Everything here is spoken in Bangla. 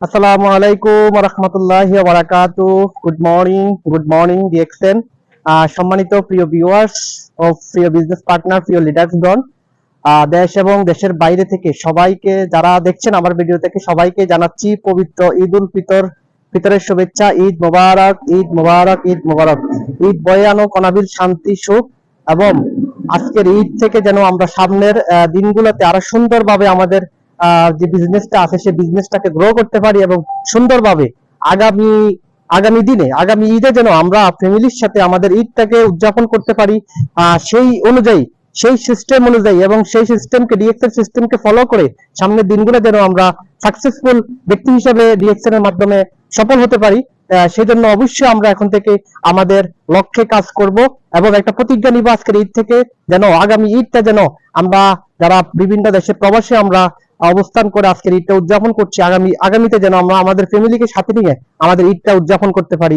আসসালামু আলাইকুম রহমতুল্লাহ বারাকাতু good morning good morning DXN সম্মানিত প্রিয় ভিউয়ার্স ও প্রিয় বিজনেস পার্টনার প্রিয় লিডার্সগণ আহ, দেশ এবং দেশের বাইরে থেকে সবাইকে যারা দেখছেন আমার ভিডিও থেকে সবাইকে জানাচ্ছি পবিত্র ঈদ উল ফিতর ফিতরের শুভেচ্ছা ঈদ মোবারক ঈদ মোবারক ঈদ মোবারক। ঈদ বয়ে আনো কনাবিল শান্তি সুখ এবং আজকের ঈদ থেকে যেন আমরা সামনের দিনগুলোতে আরও সুন্দরভাবে আমাদের যে বিজনেসটা আছে সেই বিজনেসটাকে গ্রো করতে পারি এবং সুন্দরভাবে আগামী আগামী দিনে, আগামী ঈদে যেন আমরা ফ্যামিলির সাথে আমাদের ঈদটাকে উদযাপন করতে পারি সেই অনুযায়ী, সেই সিস্টেম অনুযায়ী এবং সেই সিস্টেমকে ডিএক্সএল সিস্টেমকে ফলো করে সামনের দিনগুলো যেন আমরা সাকসেসফুল ব্যক্তি হিসেবে ডিএক্সএল এর মাধ্যমে সফল হতে পারি। সেই জন্য অবশ্যই আমরা এখন থেকে আমাদের লক্ষ্যে কাজ করব এবং একটা প্রতিজ্ঞা নিব আজকের ঈদ থেকে যেন আগামী ঈদটা যেন আমরা, যারা বিভিন্ন দেশে প্রবাসে আমরা অবস্থান করে আজকের ঈদটা উদযাপন করছি। আগামী আগামীতে যেন আমরা আমাদের ফ্যামিলিকে সাথে নিয়ে আমাদের ঈদটা উদযাপন করতে পারি।